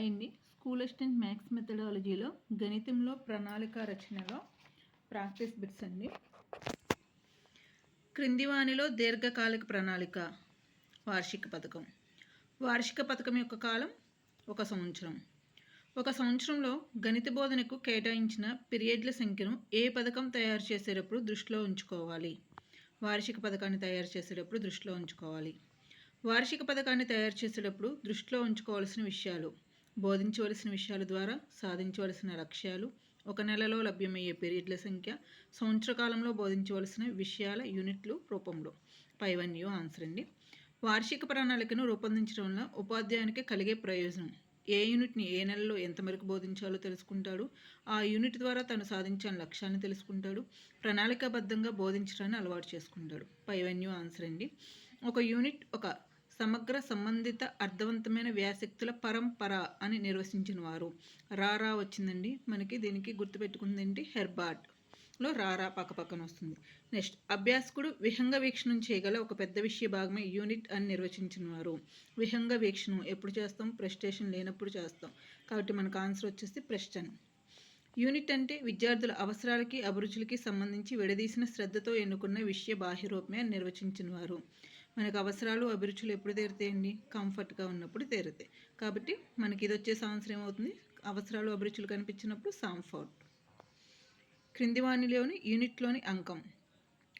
Hi అండి school assistant maths మెథడాలజీలో గణితంలో ప్రణాళిక రచనలో ప్రాక్టీస్ బిట్స్ అండి. క్రిందివాణిలో దీర్ఘకాలిక ప్రణాళిక వార్షిక పథకం. వార్షిక పథకం యొక్క కాలం ఒక సంవత్సరం. ఒక సంవత్సరంలో గణిత బోధనకు కేటాయించిన పీరియడ్ల సంఖ్యను ఏ పథకం తయారు చేసేటప్పుడు దృష్టిలో ఉంచుకోవాలి? వార్షిక పథకాన్ని తయారు చేసేటప్పుడు దృష్టిలో ఉంచుకోవాలి. వార్షిక పథకాన్ని తయారు చేసేటప్పుడు దృష్టిలో ఉంచుకోవాల్సిన విషయాలు బోధించవలసిన విషయాల ద్వారా సాధించవలసిన లక్ష్యాలు ఒక నెలలో లభ్యమయ్యే పీరియడ్ల సంఖ్య సంవత్సర కాలంలో బోధించవలసిన విషయాల యూనిట్లు రూపంలో. పైవన్యూ ఆన్సర్ అండి. వార్షిక ప్రణాళికను రూపొందించడం వల్ల ఉపాధ్యాయునికి కలిగే ప్రయోజనం. ఏ యూనిట్ని ఏ నెలలో ఎంతవరకు బోధించాలో తెలుసుకుంటాడు ఆ యూనిట్ ద్వారా తను సాధించిన లక్ష్యాన్ని తెలుసుకుంటాడు ప్రణాళికాబద్ధంగా బోధించడాన్ని అలవాటు చేసుకుంటాడు. పైవన్యూ ఆన్సర్ అండి. ఒక యూనిట్ ఒక సమగ్ర సంబంధిత అర్థవంతమైన వ్యాసక్తుల పరంపర అని నిర్వచించిన వారు రారా వచ్చిందండి. మనకి దీనికి గుర్తుపెట్టుకుంది హెర్బార్ట్. లో రారా పక్కపక్కన వస్తుంది. నెక్స్ట్ అభ్యాసకుడు విహంగ వీక్షణం చేయగల ఒక పెద్ద విషయ భాగమే యూనిట్ అని నిర్వచించిన వారు విహంగ వీక్షణం ఎప్పుడు చేస్తాం? ప్రెస్టేషన్ లేనప్పుడు చేస్తాం. కాబట్టి మనకు ఆన్సర్ వచ్చేసి ప్రెస్టన్ యూనిట్ అంటే విద్యార్థుల అవసరాలకి అభిరుచులకి సంబంధించి విడదీసిన శ్రద్ధతో ఎన్నుకున్న విషయ బాహ్యరూపమే అని నిర్వచించిన వారు. మనకు అవసరాలు అభిరుచులు ఎప్పుడు తీరుతాయండి కంఫర్ట్గా ఉన్నప్పుడు తీరుతాయి. కాబట్టి మనకి ఇది వచ్చే సంవత్సరం ఏమవుతుంది? అవసరాలు అభిరుచులు కనిపించినప్పుడు సాంఫర్ట్. క్రింది వాణిలోని యూనిట్లోని అంకం.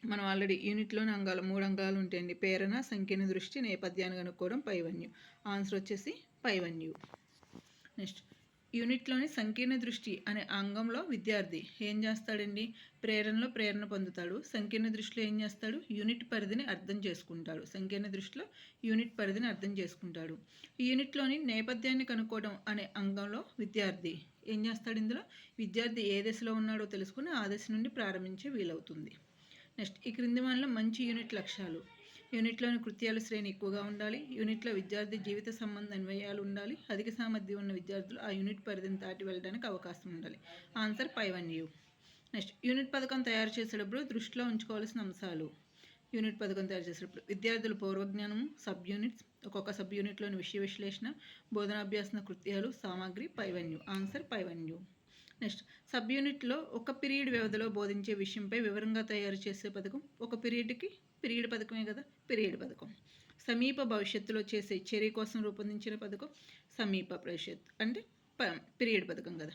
మనం ఆల్రెడీ యూనిట్లోని అంగాలు మూడు అంగాలు ఉంటాయండి. ప్రేరణ సంఖ్యని దృష్టి నేపథ్యాన్ని కనుక్కోవడం పైవన్యు. ఆన్సర్ వచ్చేసి పైవన్యు. నెక్స్ట్. యూనిట్లోని సంకీర్ణ దృష్టి అనే అంగంలో విద్యార్థి ఏం చేస్తాడండి? ప్రేరణలో ప్రేరణ పొందుతాడు. సంకీర్ణ దృష్టిలో ఏం చేస్తాడు? యూనిట్ పరిధిని అర్థం చేసుకుంటాడు. సంకీర్ణ దృష్టిలో యూనిట్ పరిధిని అర్థం చేసుకుంటాడు. యూనిట్లోని నేపథ్యాన్ని కనుక్కోవడం అనే అంగంలో విద్యార్థి ఏం చేస్తాడు ఇందులో? విద్యార్థి ఏ దశలో ఉన్నాడో తెలుసుకుని ఆ దశ నుండి ప్రారంభించే వీలవుతుంది. నెక్స్ట్ ఈ క్రింది మనలో మంచి యూనిట్ లక్ష్యాలు. యూనిట్లోని కృత్యాల శ్రేణి ఎక్కువగా ఉండాలి. యూనిట్లో విద్యార్థి జీవిత సంబంధ అన్వయాలు ఉండాలి. అధిక సామర్థ్యం ఉన్న విద్యార్థులు ఆ యూనిట్ పరిధిని దాటి వెళ్ళడానికి అవకాశం ఉండాలి. ఆన్సర్ పై వన్ యూ. నెక్స్ట్ యూనిట్ పథకం తయారు చేసేటప్పుడు దృష్టిలో ఉంచుకోవాల్సిన అంశాలు. యూనిట్ పథకం తయారు చేసేటప్పుడు విద్యార్థుల పూర్వజ్ఞానము సబ్ యూనిట్స్ ఒక్కొక్క సబ్ యూనిట్లోని విషయ విశ్లేషణ బోధనాభ్యాసన కృత్యాలు సామాగ్రి పైవన్యు ఆన్సర్ పైవన్యు నెక్స్ట్. సబ్ యూనిట్లో ఒక పీరియడ్ వ్యవధిలో బోధించే విషయంపై వివరంగా తయారు చేసే పథకం ఒక పీరియడ్కి పీరియడ్ పథకమే కదా? పీరియడ్ పథకం. సమీప భవిష్యత్తులో చేసే చర్య కోసం రూపొందించిన పథకం సమీప భవిష్యత్ అంటే పీరియడ్ పథకం కదా.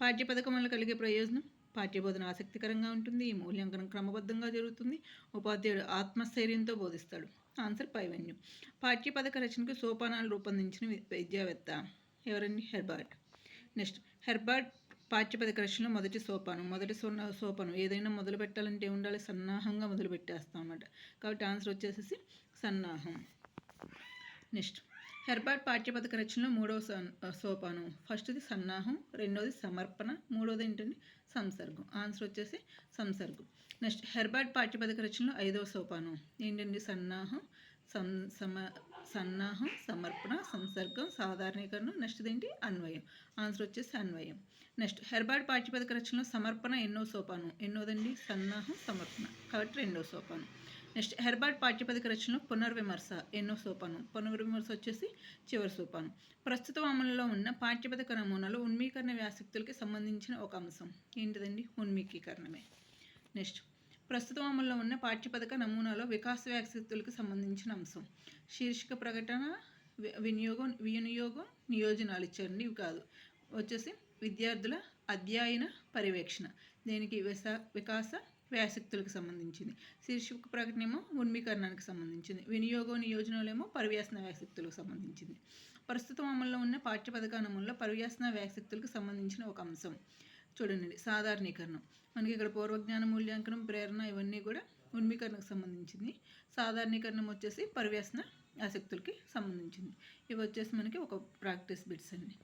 పాఠ్య పథకం వల్ల కలిగే ప్రయోజనం? పాఠ్యబోధన ఆసక్తికరంగా ఉంటుంది ఈ మూల్యాంకనం క్రమబద్ధంగా జరుగుతుంది ఉపాధ్యాయుడు ఆత్మస్థైర్యంతో బోధిస్తాడు. ఆన్సర్ పైవన్యు. పాఠ్య పథక రచనకు సోపానాలు రూపొందించిన విద్యావేత్త ఎవరండి? హెర్బర్ట్. నెక్స్ట్. హెర్బర్ట్ పాఠ్యపద రచనలో మొదటి సోపానం. మొదటి సోపానం. ఏదైనా మొదలు పెట్టాలంటే ఉండాలి సన్నాహంగా మొదలు పెట్టేస్తాం అన్నమాట. కాబట్టి ఆన్సర్ వచ్చేసేసి సన్నాహం. నెక్స్ట్. హెర్బార్ట్ పాఠ్యపథక రచనలో మూడవ సోపానం. ఫస్ట్ది సన్నాహం రెండవది సమర్పణ మూడవది ఏంటండి? సంసర్గం. ఆన్సర్ వచ్చేసి సంసర్గం. నెక్స్ట్. హెర్బార్ట్ పాఠ్యపథక రచనలో ఐదవ సోపానం. ఏంటండి? సన్నాహం సం సమ సన్నాహం సమర్పణ సంసర్గం సాధారణీకరణం నెక్స్ట్ ఏంటి అన్వయం. ఆన్సర్ వచ్చేసి అన్వయం. నెక్స్ట్ హెర్బార్డ్ పాఠ్యపథక రచనలో సమర్పణ ఎన్నో సోపానం? ఎన్నోదండి? సన్నాహం సమర్పణ. కాబట్టి రెండో సోపానం. నెక్స్ట్ హెర్బార్డ్ పాఠ్యపథక రచనలో పునర్విమర్శ ఎన్నో సోపానం? పునర్విమర్శ వచ్చేసి చివరి సోపానం. ప్రస్తుత అమలులో ఉన్న పాఠ్యపథక నమూనాలో ఉన్మీకరణ వ్యాసక్తులకి సంబంధించిన ఒక అంశం. ఏంటిదండి? ఉన్మీకీకరణమే. నెక్స్ట్ ప్రస్తుతం అమల్లో ఉన్న పాఠ్యపథక నమూనాలో వికాస వ్యాసక్తులకు సంబంధించిన అంశం. శీర్షిక ప్రకటన వినియోగం వినియోగం నియోజనాలు ఇచ్చారండి. ఇవి కాదు. వచ్చేసి విద్యార్థుల అధ్యయన పర్యవేక్షణ. దీనికి విస వికాస వ్యాసక్తులకు సంబంధించింది. శీర్షిక ప్రకటన ఏమో ఉన్మీకరణానికి సంబంధించింది. వినియోగం నియోజనాలేమో పరివ్యాసన వ్యాసక్తులకు సంబంధించింది. ప్రస్తుతం అమల్లో ఉన్న పాఠ్యపథక నమూనాలో పరివ్యాసన వ్యాసక్తులకు సంబంధించిన ఒక అంశం. చూడండి సాధారణీకరణం. మనకి ఇక్కడ పూర్వజ్ఞాన మూల్యాంకనం ప్రేరణ ఇవన్నీ కూడా ఉన్మీకరణకు సంబంధించింది. సాధారణీకరణం వచ్చేసి పరివ్యాసన ఆసక్తులకి సంబంధించింది. ఇవి వచ్చేసి మనకి ఒక ప్రాక్టీస్ బిట్స్ అండి.